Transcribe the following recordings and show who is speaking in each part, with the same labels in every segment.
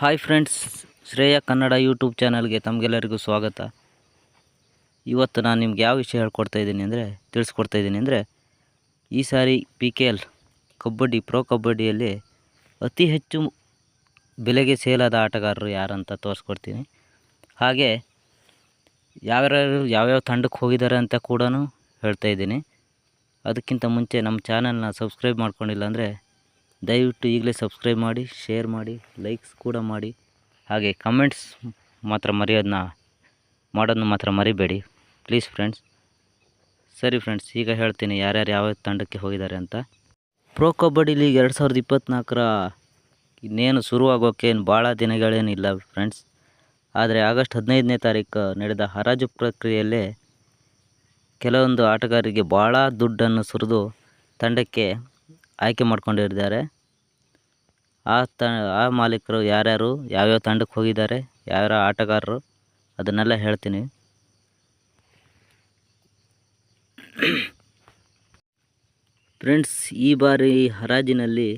Speaker 1: Hi friends Shreya Kannada YouTube ಚಾನಲ್ಗೆ ತಮಗೆಲ್ಲರಿಗೂ ಸ್ವಾಗತ. ಇವತ್ತು ನಾನು ನಿಮ್ಗೆ ಯಾವ ವಿಷಯ ಹೇಳ್ಕೊಡ್ತಾ ಇದ್ದೀನಿ ಅಂದರೆ, ತಿಳಿಸ್ಕೊಡ್ತಾ ಇದ್ದೀನಿ ಅಂದರೆ, ಈ ಸಾರಿ P K L kabaddi pro ಕಬಡ್ಡಿಯಲ್ಲಿ ಅತಿ ಹೆಚ್ಚು ಬೆಲೆಗೆ ಸೇಲಾದ ಆಟಗಾರರು ಯಾರಂತ ತೋರಿಸ್ಕೊಡ್ತೀನಿ. ಹಾಗೆ ಯಾರ್ಯಾರು ಯಾವ್ಯಾವ ತಂಡಕ್ಕೆ ಹೋಗಿದ್ದಾರೆ ಅಂತ ಕೂಡ ಹೇಳ್ತಾ ಇದ್ದೀನಿ. ಅದಕ್ಕಿಂತ ಮುಂಚೆ ನಮ್ಮ ಚಾನಲ್ನ ಸಬ್ಸ್ಕ್ರೈಬ್ ಮಾಡ್ಕೊಂಡಿಲ್ಲ ಅಂದರೆ ದಯವಿಟ್ಟು ಈಗಲೇ ಸಬ್ಸ್ಕ್ರೈಬ್ ಮಾಡಿ ಶೇರ್ ಮಾಡಿ ಲೈಕ್ಸ್ ಕೂಡ ಮಾಡಿ. ಹಾಗೆ ಕಮೆಂಟ್ಸ್ ಮಾತ್ರ ಮರೆಯೋದನ್ನ ಮಾಡೋದನ್ನ ಮಾತ್ರ ಮರಿಬೇಡಿ. ಪ್ಲೀಸ್ ಫ್ರೆಂಡ್ಸ್ ಸರಿ ಫ್ರೆಂಡ್ಸ್ ಈಗ ಹೇಳ್ತೀನಿ ಯಾರ್ಯಾರು ಯಾವ ತಂಡಕ್ಕೆ ಹೋಗಿದ್ದಾರೆ ಅಂತ. ಪ್ರೋ ಕಬಡ್ಡಿ ಲೀಗ್ ಎರಡು ಸಾವಿರದ ಇಪ್ಪತ್ತ್ನಾಲ್ಕರ ಇನ್ನೇನು ಶುರುವಾಗೋಕ್ಕೆ ಏನು ಭಾಳ ದಿನಗಳೇನಿಲ್ಲ ಫ್ರೆಂಡ್ಸ್ ಆದರೆ ಆಗಸ್ಟ್ ಹದಿನೈದನೇ ತಾರೀಕು ನಡೆದ ಹರಾಜು ಪ್ರಕ್ರಿಯೆಯಲ್ಲೇ ಕೆಲವೊಂದು ಆಟಗಾರರಿಗೆ ಭಾಳ ದುಡ್ಡನ್ನು ಸುರಿದು ತಂಡಕ್ಕೆ ಆಯ್ಕೆ ಮಾಡ್ಕೊಂಡಿದ್ದಾರೆ. ಆ ತ, ಆ ಮಾಲೀಕರು ಯಾರ್ಯಾರು, ಯಾವ್ಯಾವ ತಂಡಕ್ಕೆ ಹೋಗಿದ್ದಾರೆ, ಯಾವ್ಯಾವ ಆಟಗಾರರು, ಅದನ್ನೆಲ್ಲ ಹೇಳ್ತೀನಿ. ಫ್ರೆಂಡ್ಸ್, ಈ ಬಾರಿ ಹರಾಜಿನಲ್ಲಿ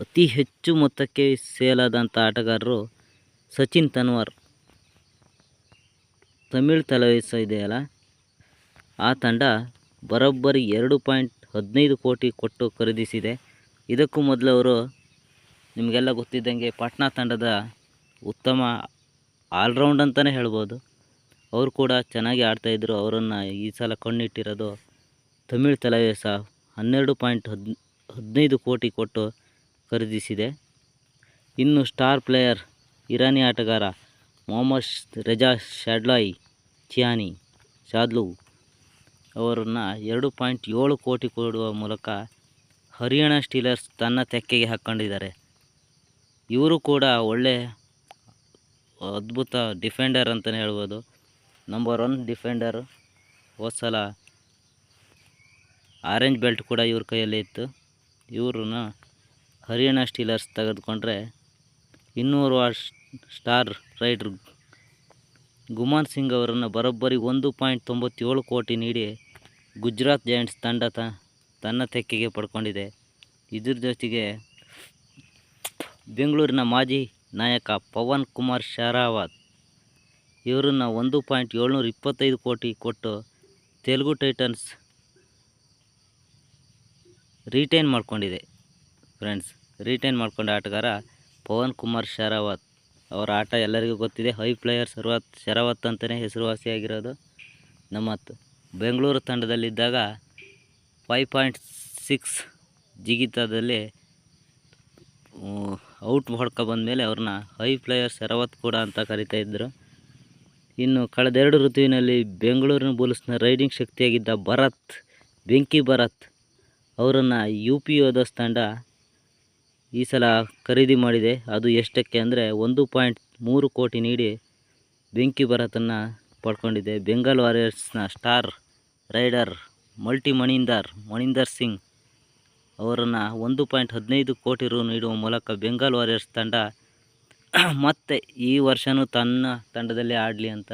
Speaker 1: ಅತಿ ಹೆಚ್ಚು ಮೊತ್ತಕ್ಕೆ ಸೇಲಾದಂಥ ಆಟಗಾರರು ಸಚಿನ್ ತನ್ವಾರ್. ತಮಿಳ್ ತಲವೀಸ ಇದೆಯಲ್ಲ? ಆ ತಂಡ ಬರೋಬ್ಬರಿ ಎರಡು ಪಾಯಿಂಟ್ ಹದಿನೈದು ಕೋಟಿ ಕೊಟ್ಟು ಖರೀದಿಸಿದೆ. ಇದಕ್ಕೂ ಮೊದಲು ಅವರು ನಿಮಗೆಲ್ಲ ಗೊತ್ತಿದ್ದಂಗೆ ಪಾಟ್ನಾ ತಂಡದ ಉತ್ತಮ ಆಲ್ರೌಂಡ್ ಅಂತಲೇ ಹೇಳ್ಬೋದು. ಅವರು ಕೂಡ ಚೆನ್ನಾಗಿ ಆಡ್ತಾಯಿದ್ರು ಅವರನ್ನು ಈ ಸಲ ಕಣ್ಣಿಟ್ಟಿರೋದು ತಮಿಳ್ ತಲವೇಸ ಹನ್ನೆರಡು ಪಾಯಿಂಟ್ ಹದ್, ಹದಿನೈದು ಕೋಟಿ ಕೊಟ್ಟು ಖರೀದಿಸಿದೆ. ಇನ್ನು ಸ್ಟಾರ್ ಪ್ಲೇಯರ್ ಇರಾನಿ ಆಟಗಾರ ಮೊಹಮ್ಮದ್ ರೆಜಾ ಶಾಡ್ಲಾಯಿ ಚಿಯಾನಿ, ಶಾದ್ಲು ಅವರನ್ನು ಎರಡು ಪಾಯಿಂಟ್ ಏಳು ಕೋಟಿ ಕೊಡುವ ಮೂಲಕ ಹರಿಯಾಣ ಸ್ಟೀಲರ್ಸ್ ತನ್ನ ತೆಕ್ಕೆಗೆ ಹಾಕ್ಕೊಂಡಿದ್ದಾರೆ ಇವರು ಕೂಡ ಒಳ್ಳೆ ಅದ್ಭುತ ಡಿಫೆಂಡರ್ ಅಂತಲೇ ಹೇಳ್ಬೋದು. ನಂಬರ್ ಒನ್ ಡಿಫೆಂಡರ್ ಸಲ ಆರೆಂಜ್ ಬೆಲ್ಟ್ ಕೂಡ ಇವ್ರ ಕೈಯಲ್ಲಿ ಇತ್ತು. ಇವ್ರನ್ನ ಹರಿಯಾಣ ಸ್ಟೀಲರ್ಸ್ ತೆಗೆದುಕೊಂಡ್ರೆ ಇನ್ನೂರು ಸ್ಟಾರ್ ರೈಡ್ರ್ ಗುಮಾನ್ ಸಿಂಗ್ ಅವರನ್ನು ಬರೋಬ್ಬರಿ ಒಂದು ಪಾಯಿಂಟ್ ತೊಂಬತ್ತೇಳು ಕೋಟಿ ನೀಡಿ ಗುಜರಾತ್ ಜಾಯಿಂಟ್ಸ್ ತಂಡ ತ, ತನ್ನ ತೆಕ್ಕೆಗೆ ಪಡ್ಕೊಂಡಿದೆ. ಇದ್ರ ಜೊತೆಗೆ ಬೆಂಗಳೂರಿನ ಮಾಜಿ ನಾಯಕ ಪವನ್ ಕುಮಾರ್ ಶರಾವತ್ ಇವರನ್ನು ಒಂದು ಪಾಯಿಂಟ್ ಏಳ್ನೂರ ಇಪ್ಪತ್ತೈದು ಕೋಟಿ ಕೊಟ್ಟು ತೆಲುಗು ಟೈಟನ್ಸ್ ರಿಟೈನ್ ಮಾಡ್ಕೊಂಡಿದೆ. ಫ್ರೆಂಡ್ಸ್ ರಿಟೈನ್ ಮಾಡ್ಕೊಂಡ ಆಟಗಾರ ಪವನ್ ಕುಮಾರ್ ಶರಾವತ್. ಅವರ ಆಟ ಎಲ್ಲರಿಗೂ ಗೊತ್ತಿದೆ. ಹೈ ಪ್ಲೇಯರ್ ಸರ್ವತ್ ಶರವತ್ ಅಂತಲೇ ಹೆಸರುವಾಸಿಯಾಗಿರೋದು ನಮ್ಮ ಬೆಂಗಳೂರು ತಂಡದಲ್ಲಿದ್ದಾಗ ಫೈವ್ ಪಾಯಿಂಟ್ ಸಿಕ್ಸ್ ಜಿಗಿತದಲ್ಲಿ ಔಟ್ ಹೊಡ್ಕೊ ಬಂದಮೇಲೆ ಅವ್ರನ್ನ ಹೈ ಪ್ಲೇಯರ್ ಶರವತ್ ಕೂಡ ಅಂತ ಕರಿತಾ ಇದ್ದರು ಇನ್ನು ಕಳೆದೆರಡು ಋತುವಿನಲ್ಲಿ ಬೆಂಗಳೂರಿನ ಬುಲ್ಸ್ನ ರೈಡಿಂಗ್ ಶಕ್ತಿಯಾಗಿದ್ದ ಭರತ್, ಬೆಂಕಿ ಭರತ್, ಅವರನ್ನು ಯು ಪಿ ಯೋಧಸ್ ತಂಡ ಈ ಸಲ ಖರೀದಿ ಮಾಡಿದೆ. ಅದು ಎಷ್ಟಕ್ಕೆ ಅಂದರೆ ಒಂದು ಪಾಯಿಂಟ್ ಮೂರು ಕೋಟಿ ನೀಡಿ ಬೆಂಕಿ ಭರತನ್ನು ಪಡ್ಕೊಂಡಿದೆ. Bengal ವಾರಿಯರ್ಸ್ನ star raider multi Maninder Maninder Singh ಅವರನ್ನು ಒಂದು ಪಾಯಿಂಟ್ ಹದಿನೈದು ಕೋಟಿ ರು ನೀಡುವ ಮೂಲಕ ಬೆಂಗಾಲ್ ವಾರಿಯರ್ಸ್ ತಂಡ ಮತ್ತೆ ಈ ವರ್ಷವೂ ತನ್ನ ತಂಡದಲ್ಲೇ ಆಡಲಿ ಅಂತ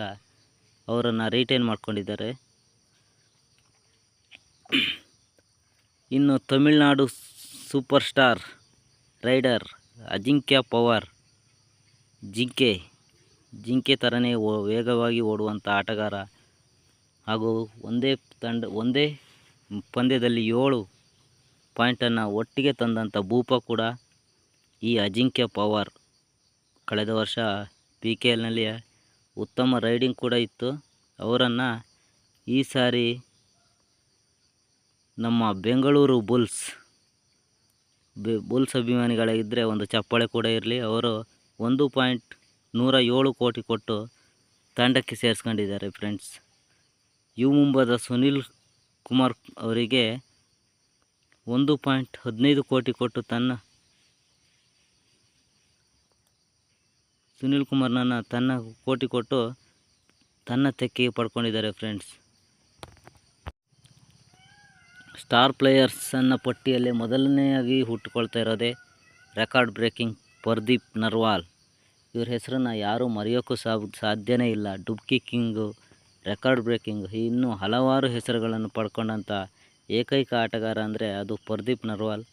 Speaker 1: ಅವರನ್ನು ರಿಟೈನ್ ಮಾಡ್ಕೊಂಡಿದ್ದಾರೆ. ಇನ್ನು Tamil Nadu super star raider Ajinkya Pawar ಜಿಂಕೆ. ಜಿಂಕೆ ಥರನೇ ಓ, ವೇಗವಾಗಿ ಓಡುವಂಥ ಆಟಗಾರ ಹಾಗೂ ಒಂದೇ ತಂಡ, ಒಂದೇ ಪಂದ್ಯದಲ್ಲಿ ಏಳು ಪಾಯಿಂಟನ್ನು ಒಟ್ಟಿಗೆ ತಂದಂಥ ಭೂಪ ಕೂಡ ಈ ಅಜಿಂಕ್ಯ ಪವರ್. ಕಳೆದ ವರ್ಷ ಪಿ ಕೆ ಎಲ್ನಲ್ಲಿ ಉತ್ತಮ ರೈಡಿಂಗ್ ಕೂಡ ಇತ್ತು. ಅವರನ್ನು ಈ ಸಾರಿ ನಮ್ಮ ಬೆಂಗಳೂರು ಬುಲ್ಸ್ ಬುಲ್ಸ್ ಅಭಿಮಾನಿಗಳಾಗಿದ್ದರೆ ಒಂದು ಚಪ್ಪಾಳೆ ಕೂಡ ಇರಲಿ. ಅವರು ಒಂದು ಪಾಯಿಂಟ್ ನೂರ ಏಳು ಕೋಟಿ ಕೊಟ್ಟು ತಂಡಕ್ಕೆ ಸೇರಿಸ್ಕೊಂಡಿದ್ದಾರೆ ಫ್ರೆಂಡ್ಸ್. ಯು ಮುಂಬಾದ ಸುನಿಲ್ ಕುಮಾರ್ ಅವರಿಗೆ ಒಂದು ಪಾಯಿಂಟ್ ಹದಿನೈದು ಕೋಟಿ ಕೊಟ್ಟು ತನ್ನ ಸುನಿಲ್ ಕುಮಾರ್ನನ್ನು ತನ್ನ ಕೋಟಿ ಕೊಟ್ಟು ತನ್ನ ತೆಕ್ಕೆಗೆ ಪಡ್ಕೊಂಡಿದ್ದಾರೆ ಫ್ರೆಂಡ್ಸ್. ಸ್ಟಾರ್ ಪ್ಲೇಯರ್ಸನ್ನು ಪಟ್ಟಿಯಲ್ಲಿ ಮೊದಲನೆಯಾಗಿ ಹುಟ್ಟುಕೊಳ್ತಾ ಇರೋದೇ ರೆಕಾರ್ಡ್ ಬ್ರೇಕಿಂಗ್ ಪರ್ದೀಪ್ ನರ್ವಾಲ್. ಇವ್ರ ಹೆಸರನ್ನು ಯಾರೂ ಮರೆಯೋಕ್ಕೂ ಸಾ ಸಾಧ್ಯನೇ ಇಲ್ಲ. ಡುಬ್ಕಿ ಕಿಂಗು, ರೆಕಾರ್ಡ್ ಬ್ರೇಕಿಂಗ್ ಇನ್ನೂ ಹಲವಾರು ಹೆಸರುಗಳನ್ನು ಪಡ್ಕೊಂಡಂಥ ಏಕೈಕ ಆಟಗಾರ ಅಂದರೆ ಅದು ಪರ್ದೀಪ್ ನರ್ವಾಲ್.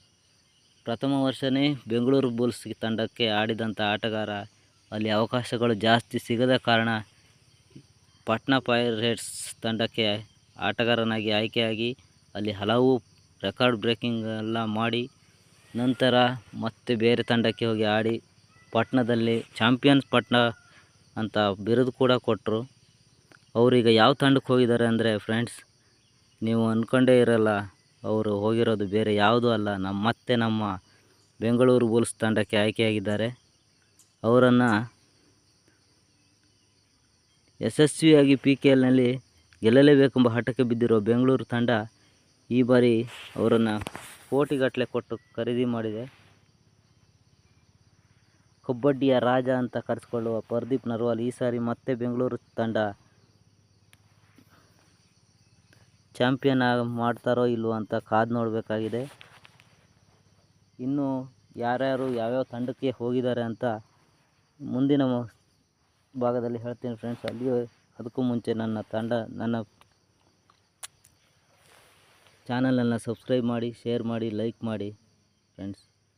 Speaker 1: ಪ್ರಥಮ ವರ್ಷವೇ ಬೆಂಗಳೂರು ಬುಲ್ಸ್ ತಂಡಕ್ಕೆ ಆಡಿದಂಥ ಆಟಗಾರ. ಅಲ್ಲಿ ಅವಕಾಶಗಳು ಜಾಸ್ತಿ ಸಿಗದ ಕಾರಣ ಪಟ್ನಾ ಪೈರೇಟ್ಸ್ ತಂಡಕ್ಕೆ ಆಟಗಾರನಾಗಿ ಆಯ್ಕೆಯಾಗಿ ಅಲ್ಲಿ ಹಲವು ರೆಕಾರ್ಡ್ ಬ್ರೇಕಿಂಗ್ ಎಲ್ಲ ಮಾಡಿ, ನಂತರ ಮತ್ತೆ ಬೇರೆ ತಂಡಕ್ಕೆ ಹೋಗಿ ಆಡಿ ಪಟ್ಣದಲ್ಲಿ ಚಾಂಪಿಯನ್ಸ್ ಪಟ್ನ ಅಂತ ಬಿರುದು ಕೂಡ ಕೊಟ್ಟರು ಅವರೀಗ ಯಾವ ತಂಡಕ್ಕೆ ಹೋಗಿದ್ದಾರೆ ಅಂದರೆ ಫ್ರೆಂಡ್ಸ್ ನೀವು ಅಂದ್ಕೊಂಡೇ ಇರಲ್ಲ, ಅವರು ಹೋಗಿರೋದು ಬೇರೆ ಯಾವುದೂ ಅಲ್ಲ ನಮ್ಮ ಮತ್ತೆ ನಮ್ಮ ಬೆಂಗಳೂರು ಬುಲ್ಸ್ ತಂಡಕ್ಕೆ ಆಯ್ಕೆಯಾಗಿದ್ದಾರೆ. ಅವರನ್ನು ಯಶಸ್ವಿಯಾಗಿ ಪಿ ಕೆ ಎಲ್ನಲ್ಲಿ ಗೆಲ್ಲಲೇಬೇಕೆಂಬ ಹಠಕ್ಕೆ ಬಿದ್ದಿರೋ ಬೆಂಗಳೂರು ತಂಡ ಈ ಬಾರಿ ಅವರನ್ನು ಕೋಟಿಗಟ್ಟಲೆ ಕೊಟ್ಟು ಖರೀದಿ ಮಾಡಿದೆ. ಕಬಡ್ಡಿಯ ರಾಜ ಅಂತ ಕರೆಸ್ಕೊಳ್ಳುವ ಪರ್ದೀಪ್ ನರ್ವಾಲ್ ಈ ಸಾರಿ ಮತ್ತೆ ಬೆಂಗಳೂರು ತಂಡ ಚಾಂಪಿಯನ್ ಆಗಿ ಮಾಡ್ತಾರೋ ಇಲ್ವೋ ಅಂತ ಕಾದು ನೋಡಬೇಕಾಗಿದೆ. ಇನ್ನು ಯಾರ್ಯಾರು ಯಾವ್ಯಾವ ತಂಡಕ್ಕೆ ಹೋಗಿದ್ದಾರೆ ಅಂತ ಮುಂದಿನ ಭಾಗದಲ್ಲಿ ಹೇಳ್ತೀನಿ ಫ್ರೆಂಡ್ಸ್ ಅಲ್ಲಿಯೂ ಅದಕ್ಕೂ ಮುಂಚೆ ನನ್ನ ತಂಡ, ನನ್ನ ಚಾನಲನ್ನು ಸಬ್ಸ್ಕ್ರೈಬ್ ಮಾಡಿ ಶೇರ್ ಮಾಡಿ ಲೈಕ್ ಮಾಡಿ ಫ್ರೆಂಡ್ಸ್